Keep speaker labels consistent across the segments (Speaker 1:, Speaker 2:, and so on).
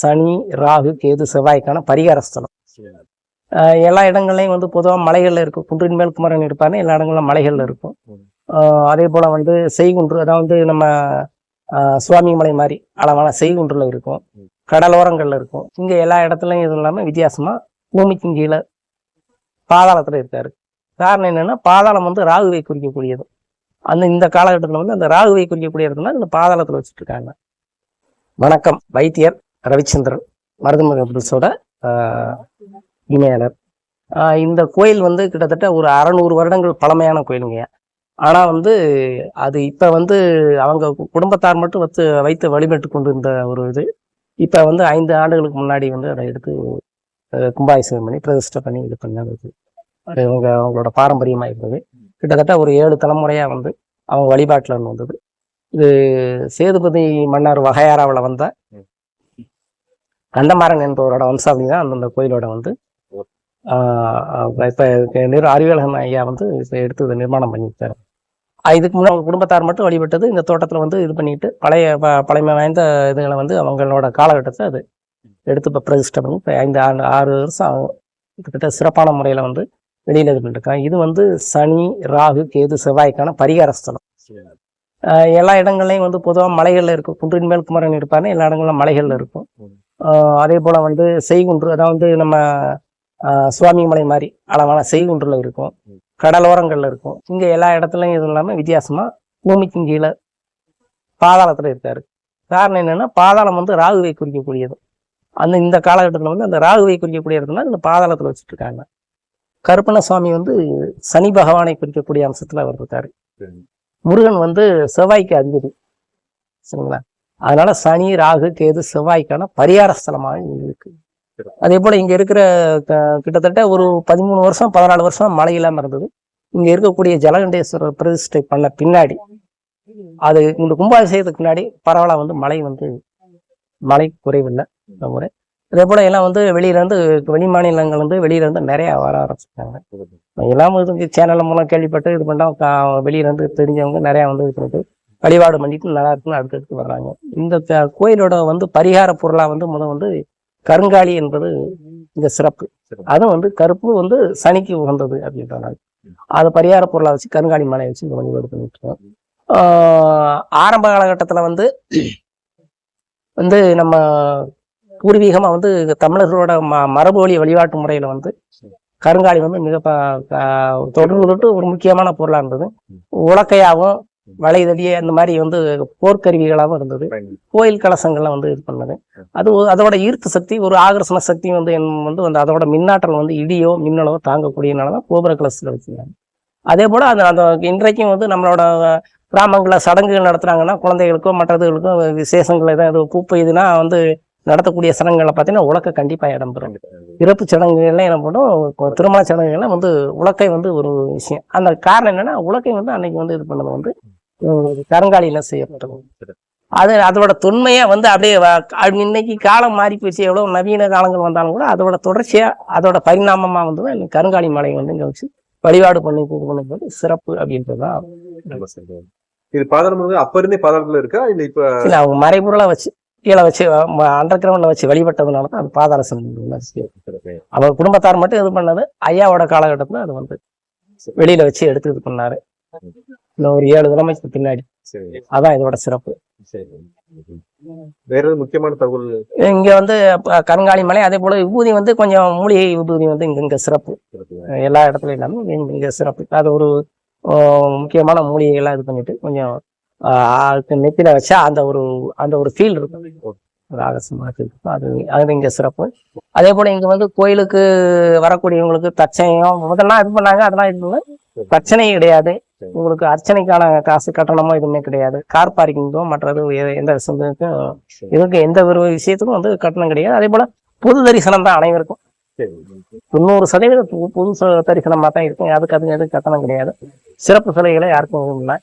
Speaker 1: சனி ராகு கேது செவ்வாய்க்கான பரிகார ஸ்தலம் எல்லா இடங்கள்லையும் வந்து பொதுவாக மலைகளில் இருக்கும். குன்றின் மேல் குமரன் இருப்பாருன்னு எல்லா இடங்களும் மலைகளில் இருக்கும். அதே போல் வந்து செய்குன்று அதாவது நம்ம சுவாமி மலை மாதிரி அளவான செய்குன்றில் இருக்கும். கடலோரங்களில் இருக்கும். இங்கே எல்லா இடத்துலையும் இது இல்லாமல் வித்தியாசமாக பூமிக்கும் கீழே பாதாளத்தில் இருக்காரு. காரணம் என்னன்னா பாதாளம் வந்து ராகுவை குறிக்கக்கூடியது. அந்த இந்த காலகட்டத்தில் வந்து அந்த ராகுவை குறிக்கக்கூடிய இடத்துல இந்த பாதாளத்தில் வச்சுட்டு இருக்காங்க. வணக்கம் வைத்தியர். ரவிச்சந்திரன் மருதமக புதுசோட இணையாளர். இந்த கோயில் வந்து கிட்டத்தட்ட ஒரு அறநூறு வருடங்கள் பழமையான கோயிலுங்க. ஆனால் வந்து அது இப்போ வந்து அவங்க குடும்பத்தார் மட்டும் வச்சு வைத்து வழிபட்டு கொண்டு இருந்த ஒரு இது. இப்போ வந்து ஐந்து ஆண்டுகளுக்கு முன்னாடி வந்து அதை எடுத்து கும்பாபிஷேகம் பண்ணி பிரதிஷ்டை பண்ணி இது பண்ணது. இவங்க அவங்க அவங்களோட பாரம்பரியமாக இருந்தது. கிட்டத்தட்ட ஒரு ஏழு தலைமுறையாக வந்து அவங்க வழிபாட்டில் வந்தது. இது சேதுபதி மன்னர் வகையாராவில் வந்த கண்டமாறன் என்பவரோட வம்சம் தான் அந்தந்த கோயிலோட வந்து ஆஹ் நிர் அறிவியலகன் ஐயா வந்து இப்போ எடுத்து இதை நிர்மாணம் பண்ணிட்டாரு இதுக்கு முன்னாடி அவங்க குடும்பத்தார் மட்டும் வழிபட்டது. இந்த தோட்டத்துல வந்து இது பண்ணிட்டு பழைய ப- பழமை வாய்ந்த இதுகளை வந்து அவங்களோட காலகட்டத்தை அது எடுத்து இப்போ பிரதிஷ்டை பண்ணி இப்போ ஐந்து ஆண்டு ஆறு வருஷம் ஆகும். கிட்டத்தட்ட சிறப்பான முறையில் வந்து வெளியில் இது பண்ணிருக்காங்க. இது வந்து சனி ராகு கேது செவ்வாய்க்கான பரிகார ஸ்தலம். எல்லா இடங்கள்லையும் வந்து பொதுவாக மலைகளில் இருக்கும். குன்றின் மேல் குமரன் இருப்பாருன்னு எல்லா இடங்களும் மலைகளில் இருக்கும். அதே போல் வந்து செய்குன்று அதாவது நம்ம சுவாமி மலை மாதிரி அளவான செய்குன்றில் இருக்கும். கடலோரங்களில் இருக்கும். இங்கே எல்லா இடத்துலையும் இது இல்லாமல் வித்தியாசமாக பூமிக்கும் கீழே பாதாளத்தில் இருக்காரு. காரணம் என்னன்னா பாதாளம் வந்து ராகுவை குறிக்கக்கூடியது. அந்த இந்த காலகட்டத்தில் வந்து அந்த ராகுவை குறிக்கக்கூடிய இடத்துல இந்த பாதாளத்தில் வச்சுட்டு இருக்காங்க கருப்பண்ண சுவாமி வந்து சனி பகவானை குறிக்கக்கூடிய அம்சத்தில் அவர் இருக்காரு. முருகன் வந்து செவ்வாய்க்கு அதிபதி. சரிங்களா? அதனால சனி ராகு கேது செவ்வாய்க்கான பரிகார ஸ்தலமாக இங்க இருக்கு. அதே போல இங்க இருக்கிற கிட்டத்தட்ட ஒரு பதிமூணு வருஷம் பதினாலு வருஷம் மழை இல்லாம இருந்தது. இங்க இருக்கக்கூடிய ஜலகண்டேஸ்வரர் பிரதிஷ்டை பண்ண பின்னாடி அது இந்த கும்பாபிஷேகத்துக்கு பின்னாடி பரவலா வந்து மழை வந்து மழை குறைவில்லை இந்த முறை. அதே போல எல்லாம் வந்து வெளியில இருந்து வெளி மாநிலங்கள் வந்து வெளியில இருந்து நிறைய வர ஆரம்பிச்சிருக்காங்க எல்லாம் இது சேனல் மூலம் கேள்விப்பட்டு இது பண்ணா கா- வெளியில இருந்து தெரிஞ்சவங்க நிறைய வந்து பண்ணிட்டு வழிபாடு பண்ணிட்டு நல்லா இருக்குன்னு அடுத்தடுத்து வர்றாங்க. இந்த கோயிலோட வந்து பரிகார பொருளா வந்து முதல் வந்து கருங்காலி என்பது இந்த சிறப்பு. அதுவும் வந்து கருப்பு வந்து சனிக்கு உகந்தது அப்படின்றாங்க அது பரிகார பொருளா வச்சு கருங்காலி மலையை வச்சு இந்த வழிபாடு பண்ணிட்டு ஆரம்ப காலகட்டத்துல வந்து வந்து நம்ம பூர்வீகமா வந்து தமிழர்களோட ம மரபு வழி வழிபாட்டு முறையில வந்து கருங்காலி வந்து மிக தொடர்ந்து ஒரு முக்கியமான பொருளா இருந்தது. உலக்கையாகவும் வளைதடியே அந்த மாதிரி வந்து போர்க்கருவிகளாகவும் இருந்தது. கோயில் கலசங்கள்லாம் வந்து இது பண்ணது. அது அதோட ஈர்ப்பு சக்தி ஒரு ஆகர்ஷண சக்தி வந்து என்- வந்து வந்து அதோட மின்னாற்றல் வந்து இடியோ மின்னலோ தாங்கக்கூடியனால தான் கோபுர கலசத்தில் வச்சுருக்காங்க அதே போல அந்த அந்த இன்றைக்கும் வந்து நம்மளோட கிராமங்களில் சடங்குகள் நடத்துறாங்கன்னா குழந்தைகளுக்கோ மற்றதுகளுக்கோ விசேஷங்கள் ஏதாவது பூப்பு இதுனா வந்து நடத்தக்கூடிய சடங்குகளை பார்த்தீங்கன்னா உலக்க கண்டிப்பாக இடம்பெறும் இறப்பு சடங்குகள்லாம் என்ன பண்ணும் திருமண சடங்குகள்லாம் வந்து உலக்கை வந்து ஒரு விஷயம். அந்த காரணம் என்னன்னா உலக்கை வந்து அன்னைக்கு வந்து இது பண்ணது வந்து கருங்காலியில செய்யப்பட்டது. அது அதோட தொன்மையா வந்து அப்படியே இன்னைக்கு காலம் மாறி போச்சு எவ்வளவு நவீன காலங்கள் வந்தாலும் கூட அதோட தொடர்ச்சியா அதோட பரிணாமமா வந்து தான் கருங்காலி மலை வந்து இங்க வச்சு வழிபாடு பண்ணி பண்ணும்போது சிறப்பு அப்படின்றதுதான்
Speaker 2: இது பாதாளம் வந்து அப்ப இருந்தே பாதாளத்துல இருக்கா? இல்ல இப்ப
Speaker 1: இல்ல அவங்க மறைபொருளா வச்சு கீழே வச்சு அண்டர் கிரவுண்ட்ல வச்சு வழிபட்டதுனால தான் அது பாதாள சந்தி அவர் குடும்பத்தார் மட்டும் இது பண்ணது ஐயாவோட காலகட்டத்துல அது வந்து வெளியில வச்சு எடுத்து இது பண்ணாரு. இன்னும் ஒரு ஏழு தலைமைக்கு பின்னாடி. அதான் இதோட சிறப்பு.
Speaker 2: வேற முக்கியமான தகவல்
Speaker 1: இங்க வந்து கருங்காலி மலை அதே போல விபூதி வந்து கொஞ்சம் மூலிகை விபூதி வந்து இங்க இங்க சிறப்பு? எல்லா இடத்துலயும் இல்லாம இங்க- சிறப்பு. அது ஒரு முக்கியமான மூலிகைகள்லாம் இது பண்ணிட்டு கொஞ்சம் நெத்தில வச்சா அந்த ஒரு அந்த ஒரு ஃபீல் இருக்கும். அது ஆகசமா இருக்கும் அது அது இங்க சிறப்பு. அதே போல இங்க வந்து கோயிலுக்கு வரக்கூடியவங்களுக்கு தச்சையும் முதல்லாம் இது பண்ணாங்க அதெல்லாம் இது இல்லை. பிரச்சனையும் கிடையாது. உங்களுக்கு அர்ச்சனைக்கான காசு கட்டணமோ எதுவுமே கிடையாது. கார் பார்க்கிங்கோ மற்றது எந்த விஷயத்துக்கும் இதுக்கு எந்த ஒரு விஷயத்துக்கும் வந்து கட்டணம் கிடையாது. அதே போல பொது தரிசனம் தான் அனைவருக்கும். தொண்ணூறு சதவீதம் பொது- தரிசனமாக தான் இருக்கும். அதுக்கு அது எதுவும் கட்டணம் கிடையாது. சிறப்பு சலுகைகளை யாருக்கும் இல்லை.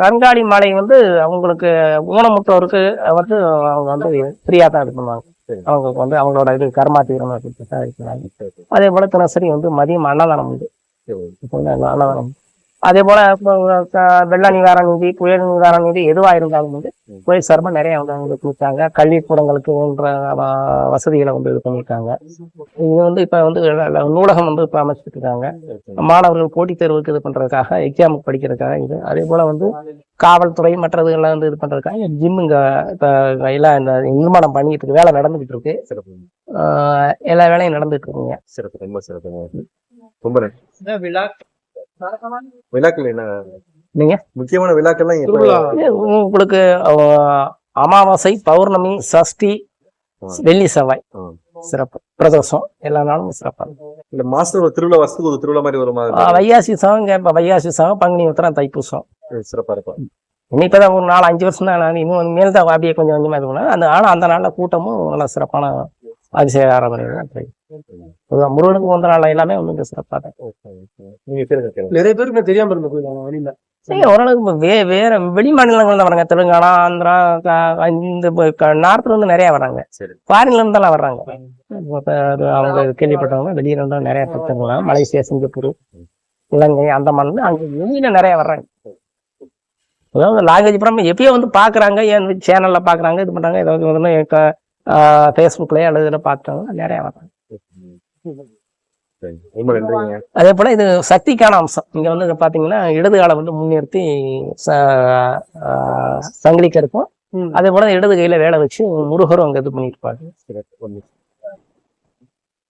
Speaker 1: கருங்காலி மலை வந்து அவங்களுக்கு ஊனமுற்றோருக்கு வந்து அவங்க வந்து ஃப்ரீயாக தான் இது பண்ணுவாங்க. அவங்களுக்கு வந்து அவங்களோட இது கர்மா தீவிரம் இருக்கிறாங்க அதே போல தினசரி வந்து மதியம் அன்னதானம் உண்டு. அன்னதானம். அதே போல வெள்ள நிவாரண நிதி புயல் நிவாரண நிதி எதுவா இருந்தாலும் வந்து. கோயில் சார்பா நிறைய வந்து அவங்களுக்கு கொடுத்தாங்க கல்விக்கூடங்களுக்கு போன்ற வசதிகளை வந்து இது பண்ணியிருக்காங்க இது வந்து இப்ப வந்து நூலகம் வந்து இப்ப அமைச்சிட்டு இருக்காங்க மாணவர்கள் போட்டித் தேர்வுக்கு இது பண்றதுக்காக எக்ஸாமுக்கு படிக்கிறதுக்காக இது. அதே போல வந்து காவல்துறை மற்றதுகள்லாம் வந்து இது பண்றதுக்காக ஜிம் இங்க இப்ப எல்லாம் இந்த நிர்மாணம் பண்ணிட்டு இருக்கு. வேலை நடந்துகிட்டு இருக்கு. எல்லா வேலையும் நடந்துட்டு இருக்குங்க.
Speaker 2: சிறப்பு ரொம்ப சிறப்புங்க. ரொம்ப நன்றி விழாக்கள் என்ன
Speaker 1: நீங்க?
Speaker 2: முக்கியமான விழாக்கள்லாம்
Speaker 3: திருவிழா.
Speaker 1: இது உங்களுக்கு அமாவாசை பௌர்ணமி சஷ்டி. வெள்ளி செவ்வாய். சிறப்பு பிரதோஷம் எல்லா நாளும் சிறப்பா இருக்கும்.
Speaker 2: இல்ல மாசத்துல ஒரு திருவிழா வருஷத்துக்கு ஒரு திருவிழா மாதிரி வருமா
Speaker 1: வைகாசி சவம் இப்ப வைகாசி சவம் பங்குனி உத்திரம் தைப்பூசம்
Speaker 2: சிறப்பா இருக்கும்
Speaker 1: இன்னும் இப்பதான் ஒரு நாலு அஞ்சு வருஷம் தான் நான் இன்னும் மேல் தான் அப்படியே கொஞ்சம் கொஞ்சமா இது பண்ணேன் அந்த ஆனா அந்த நாள்ல கூட்டமும் நல்ல சிறப்பான அதிசய ஆராதனை முருகனுக்கு வந்த நாள் எல்லாமே வந்து இங்க சிறப்பா தான்
Speaker 3: நிறைய பேருக்கு தெரியாம இருந்த கோயில்? வழியில
Speaker 1: சரி ஓரளவுக்கு வே வேற வெளி மாநிலங்கள் தான் வராங்க. தெலுங்கானா ஆந்திரா க- இந்த நார்த்ல இருந்து நிறைய வராங்க.
Speaker 2: சரி.
Speaker 1: ஃபாரின்ல இருந்தெல்லாம் வர்றாங்க. அவங்க கேள்விப்பட்டவங்க வெளியில இருந்தா நிறைய பக்தர்கள் மலேசியா சிங்கப்பூர் இலங்கை அந்தமான் அங்க வெளியில நிறைய வர்றாங்க. அதாவது லாங்குவேஜ் அப்புறம் எப்பயோ வந்து பாக்குறாங்க ஏன் சேனல்ல பாக்குறாங்க இது பண்றாங்க ஏதாவது வந்து ஃபேஸ்புக்லயே அல்லது இதில் பார்த்தாங்க நிறைய
Speaker 2: நன்றிங்க.
Speaker 1: அதே போல இது சக்திக்கான அம்சம். இங்க வந்து பாத்தீங்கன்னா இடது காலை வந்து முன்னிறுத்தி ச- ஆஹ் சங்கிலிக்கருக்கும்
Speaker 3: ம்.
Speaker 1: அதே போல இடது கையில வேலை வச்சு முருகரும் அங்க இது பண்ணியிருப்பாரு
Speaker 2: ஒண்ணு